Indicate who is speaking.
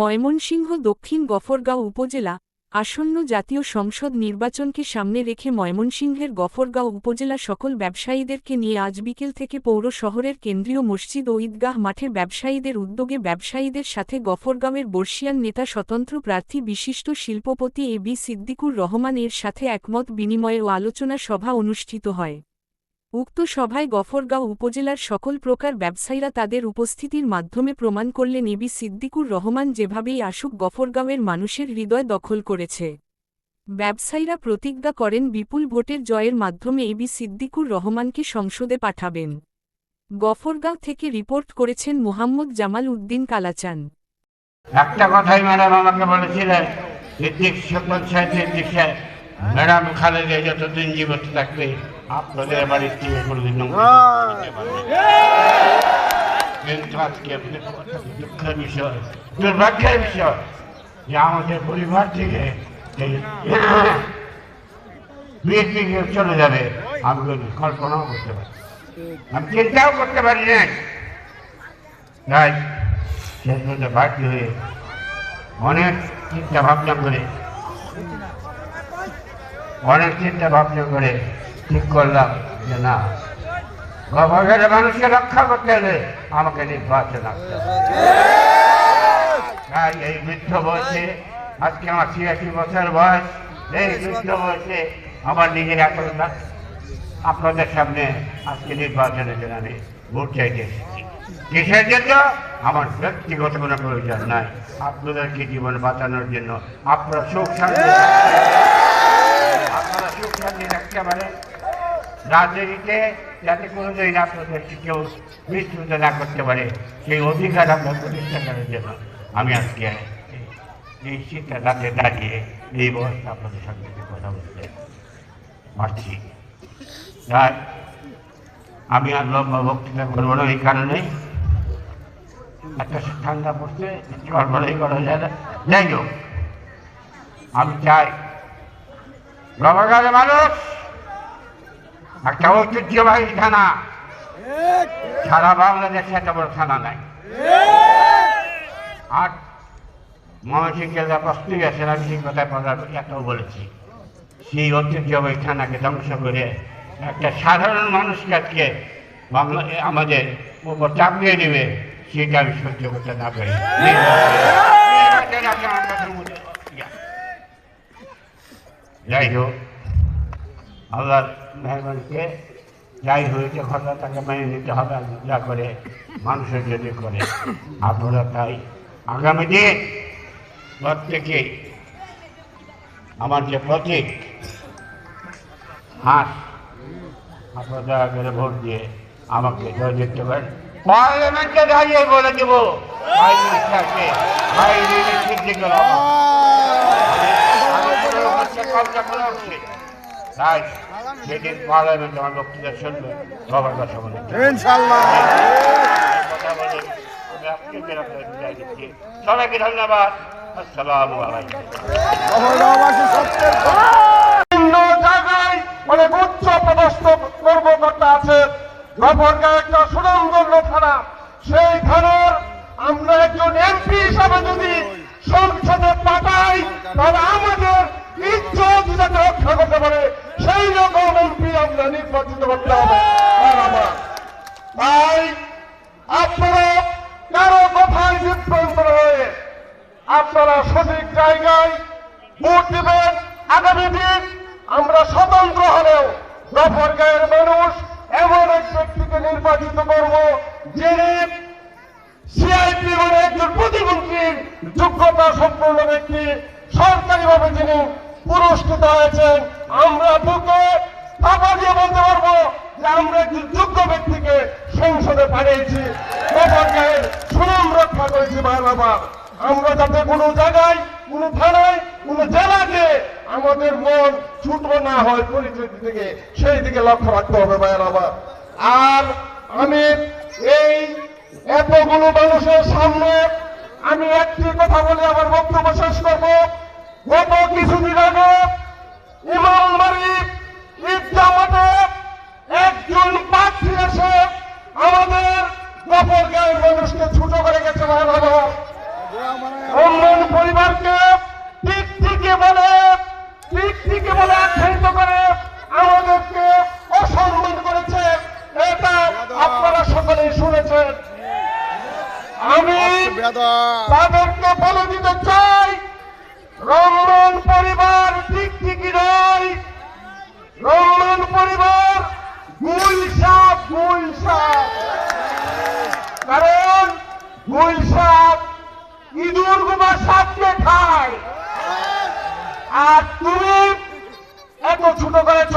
Speaker 1: ময়মনসিংহ দক্ষিণ গফরগাঁও উপজেলা আসন্ন জাতীয় সংসদ নির্বাচনকে সামনে রেখে ময়মনসিংহের গফরগাঁও উপজেলা সকল ব্যবসায়ীদেরকে নিয়ে আজ বিকেল থেকে পৌর শহরের কেন্দ্রীয় মসজিদ ও ঈদগাহ মাঠের ব্যবসায়ীদের উদ্যোগে ব্যবসায়ীদের সাথে গফরগাঁওয়ের বর্ষিয়ান নেতা স্বতন্ত্র প্রার্থী বিশিষ্ট শিল্পপতি এ বি সিদ্দিকুর রহমান এর সাথে একমত বিনিময় ও আলোচনা সভা অনুষ্ঠিত হয়। উক্ত সভায় গফরগাঁও উপজেলার সকল প্রকার ব্যবসায়ীরা তাদের উপস্থিতির মাধ্যমে প্রমাণ করলেন এবি সিদ্দিকুর রহমান যেভাবেই আসুক গফরগাঁওয়ের মানুষের হৃদয় দখল করেছে। ব্যবসায়ীরা প্রতিজ্ঞা করেন বিপুল ভোটের জয়ের মাধ্যমে এবি সিদ্দিকুর রহমানকে সংসদে পাঠাবেন। গফরগাঁও থেকে রিপোর্ট করেছেন মোহাম্মদ জামাল উদ্দিন কালাচান।
Speaker 2: একটা কথাই ম্যাডাম আমাকে বলেছিলেন ম্যাডাম খালেদে যতদিন জীবিত থাকবে। আপনাদের বাড়ির থেকে কোনোদিন নোংরা দিতে পারবে না। কিন্তু আজকে দুঃখের বিষয়, দুর্ভাগ্যের বিষয় যে আমাদের পরিবার থেকে এই বিএনপি চলে যাবে। আমি কল্পনাও করতে পারি আমি চিন্তাও করতে পারি না। তাই শেষ পর্যন্ত হয়ে অনেক চিন্তা ভাবনা করে অনেক চিন্তা ভাবনা করে ঠিক করলাম যে না, গভর্নমেন্টের মানুষকে রক্ষা করতে হলে আমাকে নির্বাচন আসতে হবে। তাই এই বৃদ্ধ বয়সে, আজকে আমার ছিয়াশি বছর বয়স, এই বৃদ্ধ বয়সে আমার নিজের এখন আপনাদের সামনে আজকে নির্বাচনের জন্য আমি ভোট চাইতে কিসের জন্য? আমার ব্যক্তিগত কোনো প্রয়োজন নাই। আপনাদেরকে জীবন বাঁচানোর জন্য আপনারা সুখ শান্তি। শান্তি রাখতে পারেন রাজনীতিতে যাতে কোনোদিন আপনাদেরকে কেউ বিস্তৃত না করতে পারে। সেই অধিকার আমরা প্রতিষ্ঠা করার জন্য আমি আজকে এই- এই দাঁড়িয়ে এই বয়সটা আপনাদের সঙ্গে কথা বলতে পারছি। আমি আর লম্বা বক্তৃতা করব না এই কারণে একটা ঠান্ডা পড়ছে গড়বড়াই করা যায় না। যাই হোক, আমি চাই গভর্নরের মানুষ একটা ঐতিহ্যবাহী থানা সারা বাংলাদেশে এত বড় থানা নাই আর ময়মনসিংহের যা প্রস্তুতি আছে আমি সেই কথা এত বলেছি সেই ঐতিহ্যবাহী থানাকে ধ্বংস করে একটা সাধারণ মানুষকে আজকে বাংলা আমাদের উপর চাপিয়ে দেবে সেটা আমি সহ্য করতে না পারি নির্বাচন আছে আমার কথার মধ্যে। যাই হোক আল্লাহর মেহরবানিকে যাই হয়েছে, ঘটনা তাকে মেনে নিতে হবে যা করে, মানুষের যদি করে। আপনারা তাই আগামী দিন প্রত্যেকে আমার যে প্রতীক, হাঁস, আপনারা দয়া করে ভোট দিয়ে আমাকে জয় দিতে পারেন। পার্লামেন্টে দাঁড়িয়ে বলে দেবো। ভাই মিনিস্টারকে ভাই আমি কোনো কবজা করে উঠছি তাই সেদিন পার্লামেন্ট আমার বক্তৃতা শুনবে সবার কথা বলে কথা বলে আমি আপনাদের আপনাদের বিদায় দিচ্ছি। সবাইকে ধন্যবাদ আসসালামু আলাইকুম।
Speaker 3: বিভিন্ন জায়গায় অনেক উচ্চ পদস্থ কর্মকর্তা আছে। গফরগাঁও একটা সুনামগঞ্জ থানা। সেই থানার আমরা একজন এমপি হিসাবে যদি সংসদে পাঠাই তাহলে নির্বাচিত করতে হবে। তাই আপনারা কারও কথায় বিভ্রান্ত হয়ে আপনারা সঠিক জায়গায় ভোট দেবেন। আগামী দিন আমরা স্বতন্ত্র হলেও দফর গায়ের মানুষ এমন এক ব্যক্তিকে নির্বাচিত করব যিনি সিআইপি বলে একজন প্রতিমন্ত্রীর যোগ্যতা সম্পূর্ণ ব্যক্তি। সরকারিভাবে যিনি পুরস্কৃত হয়েছেন, আমরা বুকে থাপা দিয়ে বলতে পারব যে আমরা একজন যোগ্য ব্যক্তিকে সংসদে পাঠিয়েছি। সুনাম রক্ষা করেছি ভাই বাবা আমরা যাতে কোনো জায়গায়, কোনো থানায়, কোনো জেলাকে আমাদের মন ছোট না হয় পরিচিতি থেকে, সেই দিকে লক্ষ্য রাখতে হবে ভাইয়ের আবার আর আমি এই এতগুলো মানুষের সামনে আমি একটি কথা বলে আমার বক্তব্য শেষ করব। গত কিছুদিন আগে ইমামবাড়ি ঈদগাহ তাদেরকে বলে দিতে চাই রমন পরিবার ঠিক ঠিকই নয়। রমন পরিবার কারণ খায়। আর তুমি এত ছোট করেছ